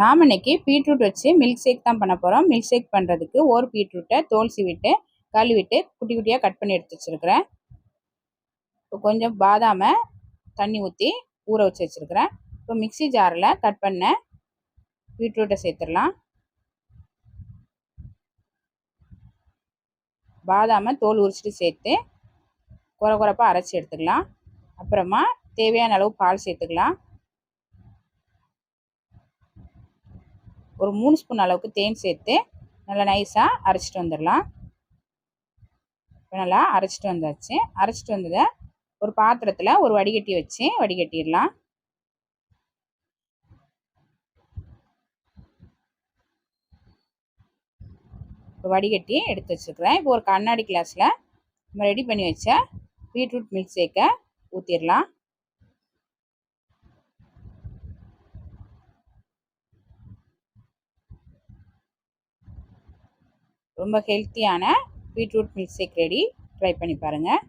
நாம் இன்றைக்கி பீட்ரூட் வச்சு மில்க் ஷேக் தான் பண்ண போகிறோம் மில்க் ஷேக் பண்ணுறதுக்கு ஒரு பீட்ரூட்டை தோல் சீவிட்டு கழுவிட்டு குட்டி குட்டியாக கட் பண்ணி எடுத்து வச்சுருக்கிறேன். இப்போ கொஞ்சம் பாதாமை தண்ணி ஊற்றி ஊற வச்சு வச்சுருக்கிறேன். இப்போ மிக்சி ஜாரில் கட் பண்ண பீட்ரூட்டை சேர்த்துடலாம். பாதாமை தோல் உரிச்சிட்டு சேர்த்து குறை குறைப்பாக அரைச்சி எடுத்துக்கலாம். அப்புறமா தேவையான அளவு பால் சேர்த்துக்கலாம். ஒரு மூணு ஸ்பூன் அளவுக்கு தேன் சேர்த்து நல்லா நைஸாக அரைச்சிட்டு வந்துடலாம். இப்போ நல்லா அரைச்சிட்டு வந்தாச்சு. அரைச்சிட்டு வந்ததை ஒரு பாத்திரத்தில் ஒரு வடிகட்டி வச்சு வடிகட்டிடலாம். இப்போ வடிகட்டி எடுத்து வச்சுருக்குறேன். இப்போ ஒரு கண்ணாடி கிளாஸில் நம்ம ரெடி பண்ணி வச்ச பீட்ரூட் மில்க் ஷேக்கை ஊற்றிடலாம் ரொம்ப ஹெல்த்தியான beetroot milk shake ready. Try பண்ணி பாருங்கள்